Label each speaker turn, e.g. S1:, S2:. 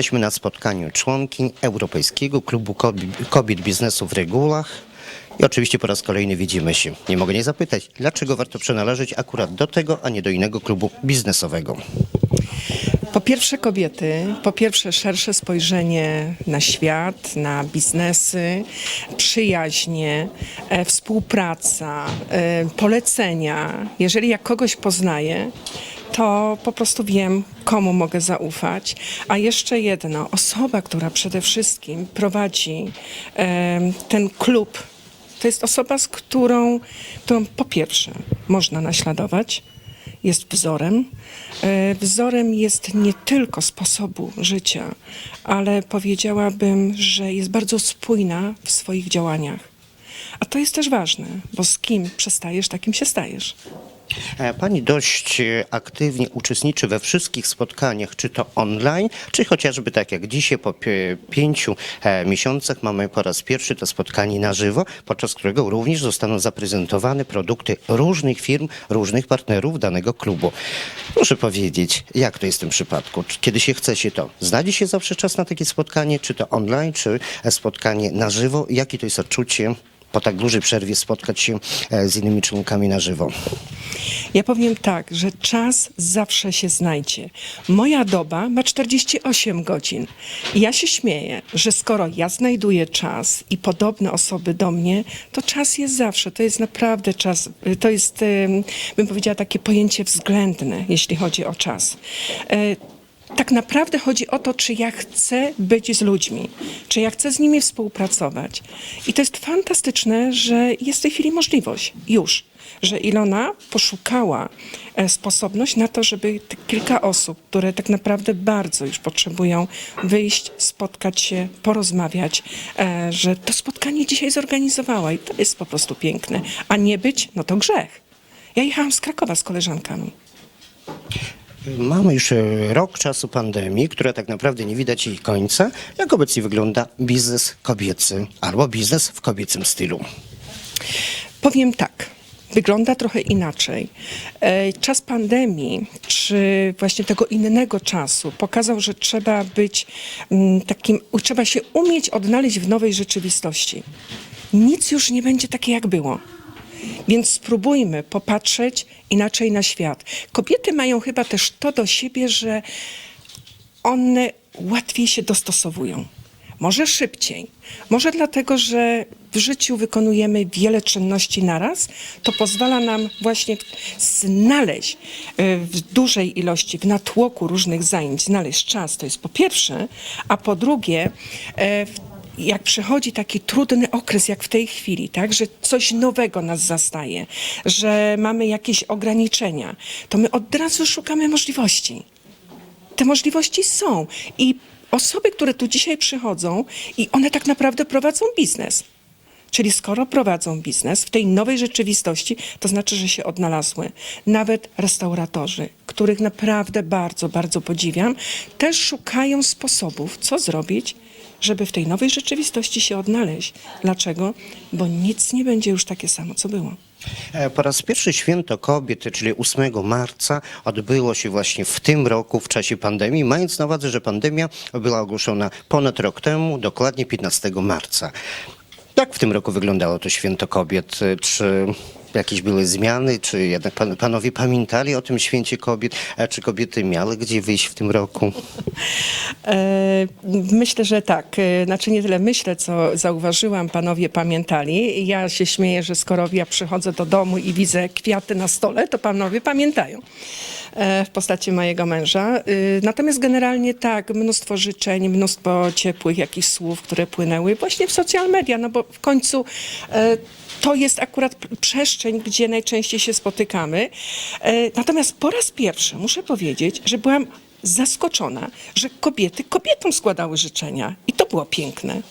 S1: Jesteśmy na spotkaniu członkiń Europejskiego Klubu Kobi- Kobiet Biznesu w Regulach. I oczywiście po raz kolejny widzimy się. Nie mogę nie zapytać, dlaczego warto przynależeć akurat do tego, a nie do innego klubu biznesowego.
S2: Po pierwsze kobiety, po pierwsze szersze spojrzenie na świat, na biznesy, przyjaźnie, e, współpraca, e, polecenia. Jeżeli ja kogoś poznaję, to po prostu wiem, komu mogę zaufać. A jeszcze jedno, osoba, która przede wszystkim prowadzi e, ten klub, to jest osoba, z którą, którą po pierwsze można naśladować, jest wzorem. E, Wzorem jest nie tylko sposobu życia, ale powiedziałabym, że jest bardzo spójna w swoich działaniach. A to jest też ważne, bo z kim przestajesz, takim się stajesz.
S1: E, Pani dość e, aktywnie uczestniczy we wszystkich spotkaniach, czy to online, czy chociażby tak jak dzisiaj po pi- pięciu e, miesiącach mamy po raz pierwszy to spotkanie na żywo, podczas którego również zostaną zaprezentowane produkty różnych firm, różnych partnerów danego klubu. Proszę powiedzieć, jak to jest w tym przypadku? Kiedy się chce się to, znajdzie się zawsze czas na takie spotkanie, czy to online, czy spotkanie na żywo? Jakie to jest odczucie? Po tak dużej przerwie spotkać się e, z innymi członkami na żywo.
S2: Ja powiem tak, że czas zawsze się znajdzie. Moja doba ma 48 godzin. I ja się śmieję, że skoro ja znajduję czas i podobne osoby do mnie, to czas jest zawsze. To jest naprawdę czas. To jest, bym powiedziała, takie pojęcie względne, jeśli chodzi o czas. Tak naprawdę chodzi o to, czy ja chcę być z ludźmi, czy ja chcę z nimi współpracować. I to jest fantastyczne, że jest w tej chwili możliwość już, że Ilona poszukała e, sposobność na to, żeby kilka osób, które tak naprawdę bardzo już potrzebują wyjść, spotkać się, porozmawiać, e, że to spotkanie dzisiaj zorganizowała i to jest po prostu piękne. A nie być, no to grzech. Ja jechałam z Krakowa z koleżankami.
S1: Mamy już e, rok czasu pandemii, która tak naprawdę nie widać jej końca. Jak obecnie wygląda biznes kobiecy albo biznes w kobiecym stylu?
S2: Powiem tak. Wygląda trochę inaczej. E, Czas pandemii, czy właśnie tego innego czasu, pokazał, że trzeba być mm, takim, trzeba się umieć odnaleźć w nowej rzeczywistości. Nic już nie będzie takie, jak było. Więc spróbujmy popatrzeć inaczej na świat. Kobiety mają chyba też to do siebie, że one łatwiej się dostosowują. Może szybciej. Może dlatego, że w życiu wykonujemy wiele czynności naraz, to pozwala nam właśnie znaleźć e, w dużej ilości, w natłoku różnych zajęć, znaleźć czas. To jest po pierwsze, a po drugie, e, w jak przychodzi taki trudny okres, jak w tej chwili, tak, że coś nowego nas zastaje, że mamy jakieś ograniczenia, to my od razu szukamy możliwości. Te możliwości są i osoby, które tu dzisiaj przychodzą i one tak naprawdę prowadzą biznes. Czyli skoro prowadzą biznes w tej nowej rzeczywistości, to znaczy, że się odnalazły. Nawet restauratorzy, których naprawdę bardzo, bardzo podziwiam, też szukają sposobów, co zrobić, żeby w tej nowej rzeczywistości się odnaleźć. Dlaczego? Bo nic nie będzie już takie samo, co było.
S1: E, Po raz pierwszy święto kobiet, czyli 8 marca, odbyło się właśnie w tym roku, w czasie pandemii, mając na uwadze, że pandemia była ogłoszona ponad rok temu, dokładnie 15 marca. Jak w tym roku wyglądało to święto kobiet? E, Czy jakieś były zmiany? Czy jednak pan, panowie pamiętali o tym święcie kobiet? E, Czy kobiety miały gdzie wyjść w tym roku?
S2: E, Myślę, że tak. E, Znaczy nie tyle myślę, co zauważyłam, panowie pamiętali. Ja się śmieję, że skoro ja przychodzę do domu i widzę kwiaty na stole, to panowie pamiętają w postaci mojego męża. E, Natomiast generalnie tak, mnóstwo życzeń, mnóstwo ciepłych jakichś słów, które płynęły właśnie w social media, no bo w końcu e, to jest akurat przestrzeń, gdzie najczęściej się spotykamy. E, Natomiast po raz pierwszy muszę powiedzieć, że byłam zaskoczona, że kobiety kobietom składały życzenia. I to było piękne.